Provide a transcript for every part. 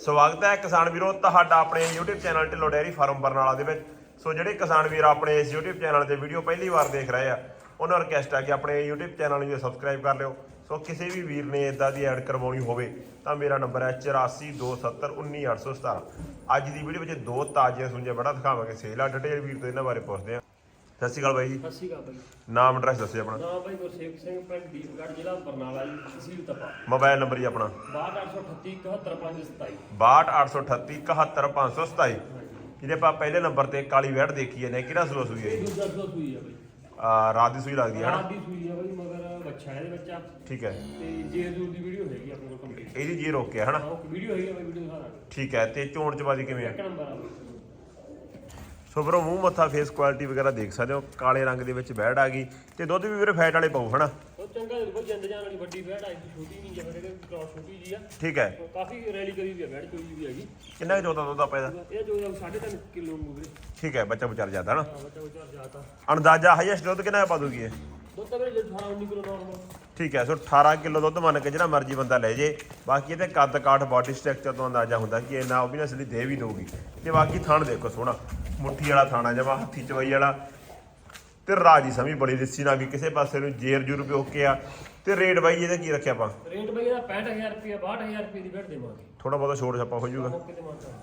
ਸਵਾਗਤ ਹੈ ਕਿਸਾਨ ਵੀਰੋ ਤੁਹਾਡਾ ਆਪਣੇ YouTube channel Dhillon dairy farm Barnala ਦੇ ਵਿੱਚ। ਸੋ ਜਿਹੜੇ ਕਿਸਾਨ ਵੀਰ ਆਪਣੇ ਇਸ YouTube ਚੈਨਲ ਤੇ ਵੀਡੀਓ ਪਹਿਲੀ ਵਾਰ ਦੇਖ ਰਹੇ ਆ, ਉਹਨਾਂ ਨੂੰ ਰਿਕਵੈਸਟ ਹੈ ਕਿ ਆਪਣੇ YouTube ਚੈਨਲ ਨੂੰ ਸਬਸਕ੍ਰਾਈਬ ਕਰ ਲਿਓ। ਸੋ ਕਿਸੇ ਵੀ ਵੀਰ ਨੇ ਇਦਾਂ ਦੀ ਐਡ ਕਰਵਾਉਣੀ ਹੋਵੇ ਤਾਂ ਮੇਰਾ ਨੰਬਰ ਹੈ 8427191817 ਅੱਜ ਦੀ ਵੀਡੀਓ ਵਿੱਚ ਦੋ ਤਾਜ਼ੀਆਂ ਸੁਣਜੇ ਬੜਾ ਦਿਖਾਵਾਂਗੇ। ਸੇਲ ਆ ਡਿਟੇਲ ਵੀਰ ਤੋਂ ਇਹਨਾਂ ਬਾਰੇ ਪੁੱਛਦੇ ਆ। ਸਤਿ ਸ਼੍ਰੀ ਅਕਾਲ ਬਾਈ ਜੀ। ਸਤਿ ਸ਼੍ਰੀ ਅਕਾਲ ਬਾਈ। ਨਾਮ ਐਡਰੈਸ ਦੱਸਿਓ ਆਪਣਾ। ਨਾਮ ਬਾਈ ਗੁਰਸੇਵਕ ਸਿੰਘ ਪਿੰਡ ਦੀਪਗੜ੍ਹ ਜ਼ਿਲ੍ਹਾ ਬਰਨਾਲਾ ਜੀ ਤਹਿਸੀਲ ਤਪਾ। ਮੋਬਾਈਲ ਨੰਬਰ ਜੀ ਆਪਣਾ। 62838 71527 62887527 ਜਿਹਦੇ ਆਪਾਂ ਪਹਿਲੇ ਨੰਬਰ ਤੇ ਕਾਲੀ ਵੈੜ ਦੇਖੀ ਹੈ। ਨੇ ਕਿਹੜਾ ਸਲੋ ਸੂਈ ਹੈ ਇਹ ਦੂਜਾ ਸੂਈ ਆ ਬਾਈ। ਆ ਰਾਤ ਦੀ ਸੂਈ ਲੱਗਦੀ ਹੈ ਰਾਤ ਦੀ ਸੂਈ ਆ ਬਾਈ ਮਗਰ ਬੱਚਾ ਇਹਦੇ ਬੱਚਾ। ਠੀਕ ਹੈ। ਤੇ ਜੇ ਦੂਰ ਦੀ ਵੀਡੀਓ ਹੈਗੀ ਆਪਣੇ ਕੋਲ ਕੰਪਲੀਟ। ਇਹਦੀ ਜੀ ਰੋਕਿਆ ਹਨਾ? ਹਾਂ ਵੀਡੀਓ ਹੈਗੀ ਆ ਬਾਈ ਵੀਡੀਓ ਦਿਖਾ ਦਾਂਗੇ। ਠੀਕ ਹੈ ਤੇ ਚੋਣ ਚਬਾਦੀ ਕਿਵੇਂ ਹੈ ਇੱਕ ਨੰਬਰ ਆ ਸੋ ਬਰੋ ਮੂੰਹ ਮੱਥਾ ਫੇਸ ਕੁਆਲਿਟੀ ਵਗੈਰਾ ਦੇਖ ਸਕਦੇ ਹੋ। ਕਾਲੇ ਰੰਗ ਦੇ ਵਿੱਚ ਬੈੜ ਆ ਗਈ। ਤੇ ਦੁੱਧ ਵੀ ਵੀਰੇ ਫੈਟ ਵਾਲੇ ਪਾਉ ਹਨਾ? ਉਹ ਚੰਗਾ ਜੰਦ ਜਾਣ ਵਾਲੀ ਵੱਡੀ ਬੈੜ ਆਈ ਛੋਟੀ ਨਹੀਂ ਜਿਵੇਂ ਕ੍ਰਾਸ ਛੋਟੀ ਜੀ ਆ। ਠੀਕ ਹੈ। ਕਾਫੀ ਰੈਲੀ ਕਰੀ ਵੀ ਆ ਬੈੜ ਕੋਈ ਵੀ ਹੈਗੀ। ਕਿੰਨਾ ਕੁ ਚੌਥਾ ਦੁੱਧ ਆਪਾਂ ਇਹਦਾ? ਇਹ ਜੋ 3.5 ਕਿਲੋ ਨੂੰ ਵੀਰੇ। ਠੀਕ ਹੈ ਬੱਚਾ ਵਿਚਾਰ ਜਾਂਦਾ ਹਨਾ? ਹਾਂ ਬੱਚਾ ਵਿਚਾਰ ਜਾਤਾ ਅੰਦਾਜ਼ਾ ਹਾਈਐਸਟ ਦੁੱਧ ਕਿੰਨਾ ਪਾ ਦੂਗੀ ਇਹ? ਦੁੱਧ ਤਾਂ ਵੀਰੇ 18 19 ਕਿਲੋ ਨਾਰਮਲ ਠੀਕ ਹੈ ਸੋ 18 ਕਿਲੋ ਦੁੱਧ ਮੰਨ ਕੇ ਜਿਹੜਾ ਮਰਜ਼ੀ ਬੰਦਾ ਲੈ ਜੇ। ਬਾਕੀ ਇਹਦੇ ਕੱਦ ਕਾਠ ਬਾਡੀ ਸਟਰਕਚਰ ਤੋਂ ਅੰਦਾਜ਼ਾ ਹੁੰਦਾ ਕਿ ਇਹਨਾਂ ਓਬਵੀਅਸਲੀ ਦੇ ਵੀ ਦਊਗੀ। ਤੇ ਬਾਕੀ ਥਣ ਦੇਖੋ ਸੋਹਣਾ ਮੁੱਠੀ ਵਾਲਾ ਥਾਣਾ ਜਮਾ ਹੱਥੀ ਚਵਾਈ ਵਾਲਾ। ਤੇ ਰਾਜੀ ਸਮੀ ਬੜੀ ਲਿੱਸੀ ਨਾ ਵੀ ਕਿਸੇ ਪਾਸੇ ਨੂੰ ਜੇਰ ਜੂਰ ਪੇ ਓਕੇ ਆ। ਤੇ ਰੇਟ ਬਾਈ ਇਹਦਾ ਕੀ ਰੱਖਿਆ ਆਪਾਂ? ਰੇਟ ਬਈ ਇਹਦਾ 65000 ਰੁਪਏ 62000 ਰੁਪਏ ਦੀ ਬੈਠ ਦੇਵਾਂਗੇ। ਥੋੜਾ ਬਹੁਤਾ ਛੋਟ ਛਾਪਾ ਹੋ ਜਾਊਗਾ।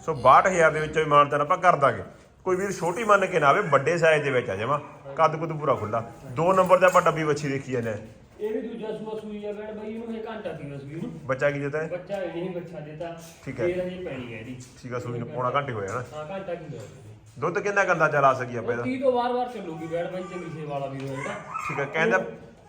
ਸੋ 62000 ਦੇ ਵਿੱਚੋਂ ਇਮਾਨਤਾਨ ਆਪਾਂ ਕਰ ਦਾਂਗੇ। ਕੋਈ ਵੀਰ ਛੋਟੀ ਮੰਨ ਕੇ ਨਾ ਆਵੇ ਵੱਡੇ ਸਾਈਜ਼ ਦੇ ਵਿੱਚ ਆ ਜਾਵਾਂ। ਕੱਦ ਕੁੱਦ ਪੂਰਾ ਖੁੱਲਾ ਦੋ ਨੰਬਰ ਤੇ ਆਪਾਂ ਡੱਬੀ ਵੱਛੀ ਦੇਖੀ ਜਾਂਦੇ ਹਾਂ। ਇਹ ਵੀ ਦੂਜਾ ਸੂਆ ਸੂਈ ਆ ਬੈਠ ਬਈ ਇਹਨੂੰ ਇਹ ਘੰਟਾ ਸੀਗਾ ਸੂਈ ਨੂੰ। ਬੱਚਾ ਕੀ ਦਿੱਤਾ ਹੈ ਬੱਚਾ ਇਹ ਨਹੀਂ ਬੱਚਾ ਦਿੱਤਾ। ਠੀਕ ਹੈ। ਫੇਰ ਹਜੇ ਪੈਣੀ ਹੈ ਇਹਦੀ। ਠੀਕ ਆ ਸੂਈ ਨੂੰ ਪੌਣਾ ਘੰਟੇ ਹੋਇਆ ਨਾ। ਹਾਂ ਘੰਟਾ ਕੀ ਹੋਇਆ ਦੁੱਧ ਕਿੰਨਾ ਗੰਦਾ ਚਲਾ ਸਕੀ ਆਪਾਂ ਇਹਦਾ? 30 ਤੋਂ ਵਾਰ-ਵਾਰ ਚੱਲੂਗੀ ਬੈਠ ਬਈ ਚੰਗੀ ਸੇਵਾ ਵਾਲਾ ਵੀ ਹੋਏਗਾ। ਠੀਕ ਹੈ ਕਹਿੰਦਾ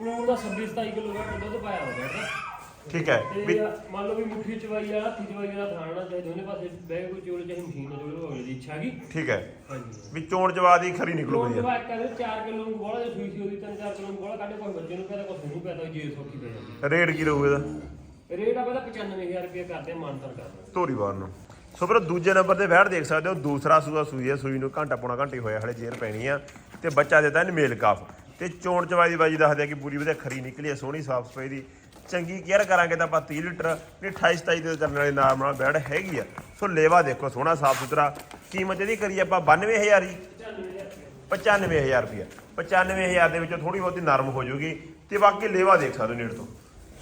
ਪਲੂਣ ਦਾ 26 27 ਕਿਲੋ ਬੈਠ ਦੁੱਧ ਪਾਇਆ ਹੋ ਬੈਠ ਠੀਕ ਹੈ। ਵੀ ਤੇ ਮੰਨ ਲਓ ਵੀ ਮੁੱਠੀ ਚਵਾਈ ਵਾਲਾ ਹੱਥੀ ਚਵਾਈ ਵਾਲਾ ਥਾਣਾ ਚਾਹੇ ਦੋਨੇ ਪਾਸੇ ਬਹਿ ਕੋਈ ਚੋਲ ਚਾਹੇ ਮਸ਼ੀਨ ਨਾਲ ਚੋਲ ਹੋਵੇ ਦੀ ਇੱਛਾ ਕੀ ਠੀਕ ਹੈ। ਹਾਂਜੀ। ਵੀ ਚੋਣ ਜਵਾਦ ਹੀ ਖਰੀ ਨਿਕਲੂ ਲੋਕ ਵਧੀਆ ਜਵਾ ਕਹਿੰਦੇ 4 ਕਿਲੋ ਨੂੰ ਬੋਲਾ ਜੇ ਸੂਈ ਸੀ ਉਹਦੀ 3-4 ਕਿਲੋ ਨੂੰ ਬੋਲਾ ਕੱਢੇ ਕੋਈ ਬੱਚੇ ਨੂੰ ਪਿਆਦਾ ਕੋਈ ਨੂੰ ਪਿਆਦਾ ਜੇ ਸੌਖੀ ਪੈ ਜਾਂਦੀ। ਰੇਟ ਕੀ ਰਹੂ ਇਹਦਾ? ਰੇਟ ਆ ਪਹਿਲਾਂ 95000 ਰੁਪਏ ਕਰਦੇ ਆ ਮਾਨਤਨ ਕਰਦੇ ਧੋਰੀ ਵਾਰ ਨੂੰ। ਸੋ ਫਿਰ ਦੂਜੇ ਨੰਬਰ ਤੇ ਬੈਠ ਦੇਖ ਸਕਦੇ ਹੋ ਦੂਸਰਾ ਸੂਆ ਸੂਈ ਹੈ ਸੂਈ ਨੂੰ ਘੰਟਾ ਪੌਣਾ ਘੰਟੇ ਹੋਇਆ ਹਲੇ ਜੇਰ ਪੈਣੀ ਆ ਤੇ ਬੱਚਾ ਦਿੱਤਾ ਇਹਨੇ ਮੇਲ ਕਾਫ। ਤੇ ਚੋਣ ਚਵਾਈ ਦੀ ਬਾਜੀ ਦੱਸਦੇ ਆ ਕਿ ਪੂਰੀ ਵਧੀਆ ਖਰੀ ਨਿਕਲੀ ਹੈ ਸੋਹਣੀ ਸਾਫ਼ ਸਫ਼ਾਈ ਦੀ। ਚੰਗੀ ਕੇਅਰ ਕਰਾਂਗੇ ਤਾਂ ਆਪਾਂ 30 ਲੀਟਰ, ਨਹੀਂ 28 27 ਦੇ ਕਰਨ ਵਾਲੇ ਨਾਮ ਨਾਲ ਬੈੜ ਹੈਗੀ ਆ। ਸੋ ਲੇਵਾ ਦੇਖੋ, ਸੋਹਣਾ ਸਾਫ਼ ਸੁਥਰਾ। ਕੀਮਤ ਇਹਦੀ ਕਰੀ ਆਪਾਂ 92000 ਹੀ 95000 ਰੁਪਇਆ 95000 ਦੇ ਵਿੱਚੋਂ ਥੋੜੀ ਬਹੁਤੀ ਨਰਮ ਹੋ ਜਾਊਗੀ ਤੇ ਬਾਕੀ ਲੇਵਾ ਦੇਖ ਸਕਦੇ ਹੋ ਨੇੜ ਤੋਂ।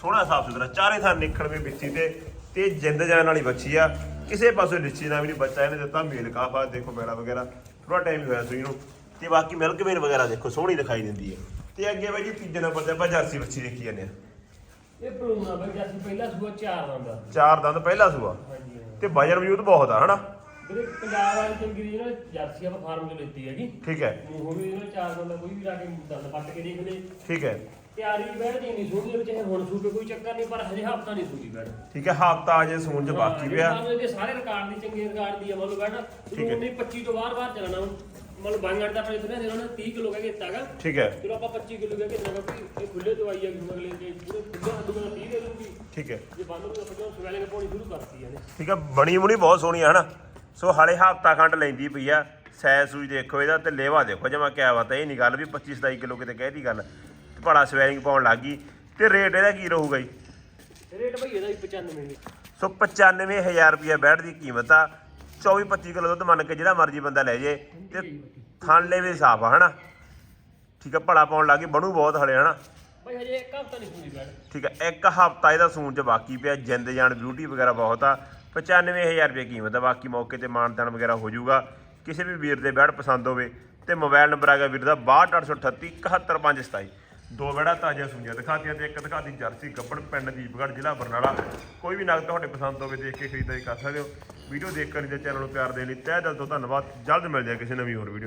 ਸੋਹਣਾ ਸਾਫ਼ ਸੁਥਰਾ, ਚਾਰੇ ਥਾਂ ਨਿਕਲਵੇਂ ਵਿੱਚੀ ਤੇ। ਤੇ ਜਿੰਦ ਜਾਨ ਵਾਲੀ ਬੱਚੀ ਆ। ਕਿਸੇ ਪਾਸੇ ਲਿੱਚੀ ਨਾ ਵੀ ਨਹੀਂ ਬੱਚਾ ਇਹਨੇ ਦਿੱਤਾ, ਮੇਲ ਕਾਫਾ ਦੇਖੋ ਬੈੜਾ ਵਗੈਰਾ। ਥੋੜਾ ਟਾਈਮ ਹੋਇਆ ਸੂਈ ਨੂੰ। ਤੇ ਬਾਕੀ ਮਿਲਕ ਵੇਨ ਵਗੈਰਾ ਦੇਖੋ, ਸੋਹਣੀ ਦਿਖਾਈ ਦਿੰਦੀ ਹੈ। ਤੇ ਅੱਗੇ ਬਾਈ ਜੀ ਤੀਜੇ ਨੰਬਰ ਤੇ ਆਪਾਂ ਜਰਸੀ ਬੱਚੀ ਦੇਖੀ ਜਾਂਦੇ ਆ ਇਹ ਪਲੂਣਾ ਬਈ ਜਦ ਪਹਿਲਾ ਸੂਆ 4 ਆਉਂਦਾ ਚਾਰ ਦੰਦ ਪਹਿਲਾ ਸੂਆ। ਹਾਂਜੀ ਹਾਂ ਤੇ ਵਜਨ ਵਜੂਦ ਬਹੁਤ ਆ ਹਨਾ? ਵੀਰੇ ਪੰਜਾਬ ਵਾਲੀ ਚੰਗੀ ਦੀ ਨਾ ਜਰਸੀ ਆਪਾਂ ਫਾਰਮ ਚ ਲੈਤੀ ਹੈਗੀ। ਠੀਕ ਹੈ। ਮੂੰਹੋਂ ਵੀ ਇਹਨਾਂ ਚਾਰ ਬੰਦਾ ਕੋਈ ਵੀ ਲਾ ਕੇ ਦੰਦ ਪੱਟ ਕੇ ਦੇਖ ਲੇ ਠੀਕ ਹੈ। ਤਿਆਰੀ ਬੈਠ ਦੀ ਨਹੀਂ ਸੋਹਣੀ ਵਿੱਚ ਹੁਣ ਸੂਪੇ ਕੋਈ ਚੱਕਰ ਨਹੀਂ ਪਰ ਹਜੇ ਹਫਤਾ ਨਹੀਂ ਸੂਈ ਬੈਠ ਠੀਕ ਹੈ ਹਫਤਾ ਅਜੇ ਸੂਣ ਚ ਬਾਕੀ ਪਿਆ। ਇਹਦੇ ਸਾਰੇ ਰਿਕਾਰਡ ਦੀ ਚੰਗੇ ਰਿਕਾਰਡ ਦੀ ਆ ਮੰਨ ਲਓ ਬੈਠ ਠੀਕ ਹੈ। ਨਹੀਂ 25 ਤੋਂ ਬਾਹਰ ਬਾਹਰ ਚੱਲਣਾ ਮੰਨ ਲਓ ਬਾਂਗੜ ਦਾ ਆਪਣੇ ਉਹਨਾਂ ਨੇ 30 ਕਿਲੋ ਕਹਿ ਕੇ ਦਿੱਤਾਗਾ ਠੀਕ ਹੈ। ਚਲੋ ਆਪਾਂ 25 ਕਿਲੋ ਕਹਿ ਕੇ ਦਿੱਤਾਗਾ ਵੀ ਇਹ ਖੁੱਲੇ ਦਵਾਈ ਆ ਅਗਲੇ ਦੇ ਪੂਰੇ ਖੁੱਲੇ ਹੱਥ ਨਾਲ 30 ਦੇ ਦੂੰਗੀ ਠੀਕ ਹੈ। ਜੇ ਬੰਦ ਨੂੰ ਆਪਾਂ ਜੋ ਸਵੈਲਿੰਗ ਪਾਉਣੀ ਸ਼ੁਰੂ ਕਰਤੀ ਇਹਨੇ। ਠੀਕ ਹੈ ਬਣੀ ਮੁਣੀ ਬਹੁਤ ਸੋਹਣੀ ਆ ਹਨਾ? ਸੋ ਹਾਲੇ ਹਫਤਾ ਖੰਡ ਲੈਂਦੀ ਪਈ ਆ ਸੈ ਸੂਈ ਦੇਖੋ ਇਹਦਾ ਤੇ ਲੇਵਾ ਦੇਖੋ ਜਮਾ ਕਿਆ ਬਾਤ ਹੈ ਇਹ ਨਹੀਂ ਗੱਲ ਵੀ 25 27 ਕਿਲੋ ਕਿਤੇ ਕਹਿਦੀ ਗੱਲ ਤੇ ਬੜਾ ਸਵੈਰਿੰਗ ਪਾਉਣ ਲੱਗ ਗਈ ਤੇ ਰੇਟ ਇਹਦਾ ਕੀ ਰਹੂਗਾ ਜੀ? ਰੇਟ ਭਈ ਇਹਦਾ ਵੀ 95 ਨੇ ਸੋ 95000 ਰੁਪਏ ਬੈਠ ਦੀ ਕੀਮਤ ਆ 24 25 ਕਿਲੋ ਦੁੱਧ ਮੰਨ ਕੇ ਜਿਹੜਾ ਮਰਜ਼ੀ ਬੰਦਾ ਲੈ ਜੇ ਤੇ ਥਾਂਲੇ ਵੀ ਸਾਫ਼ ਆ ਹਨਾ? ਠੀਕ ਹੈ ਭੜਾ ਪਾਉਣ ਲੱਗੀ ਬਣੂ ਬਹੁਤ ਹਲੇ ਹਨਾ? ਭਾਈ ਹਜੇ ਇੱਕ ਹਫਤਾ ਨਹੀਂ ਸੂਈ ਬੈਠ। ਠੀਕ ਹੈ ਇੱਕ ਹਫਤਾ ਇਹਦਾ ਸੂਣ ਚ ਬਾਕੀ ਪਿਆ, ਜਿੰਦ ਜਾਨ ਬਿਊਟੀ ਵਗੈਰਾ ਬਹੁਤ ਆ। 95000 ਰੁਪਏ ਕੀਮਤ ਆ, ਬਾਕੀ ਮੌਕੇ ਤੇ ਮਾਨਦਾਨ ਵਗੈਰਾ ਹੋ ਜਾਊਗਾ। ਕਿਸੇ ਵੀ ਵੀਰ ਦੇ ਬੈੜ ਪਸੰਦ ਹੋਵੇ ਤੇ ਮੋਬਾਈਲ ਨੰਬਰ ਆ ਗਿਆ ਵੀਰ ਦਾ 62838 71527 ਦੋ ਬੈੜਾ ਤਾਜ਼ਾ ਸੁਣੀਆਂ ਦਿਖਾਤੀਆਂ ਤੇ ਇੱਕ ਦਿਖਾਤੀ ਜਰਸੀ ਗੱਬੜ ਪਿੰਡ ਦੀਪਗੜ੍ਹ ਜ਼ਿਲ੍ਹਾ ਬਰਨਾਲਾ। ਕੋਈ ਵੀ ਨਗ ਤੁਹਾਡੇ ਪਸੰਦ ਹੋਵੇ ਦੇਖ ਕੇ ਖਰੀਦਦਾਰੀ ਕਰ ਸਕਦੇ ਹੋ। ਵੀਡੀਓ ਦੇਖਣ ਕੇ ਤੇ ਚੈਨਲ ਨੂੰ ਪਿਆਰ ਦੇਣ ਲਈ ਤਹਿ ਦਿਲ ਤੋਂ ਧੰਨਵਾਦ। ਜਲਦ ਮਿਲਦੇ ਆ ਕਿਸੇ ਨਵੀਂ ਹੋਰ ਵੀਡੀਓ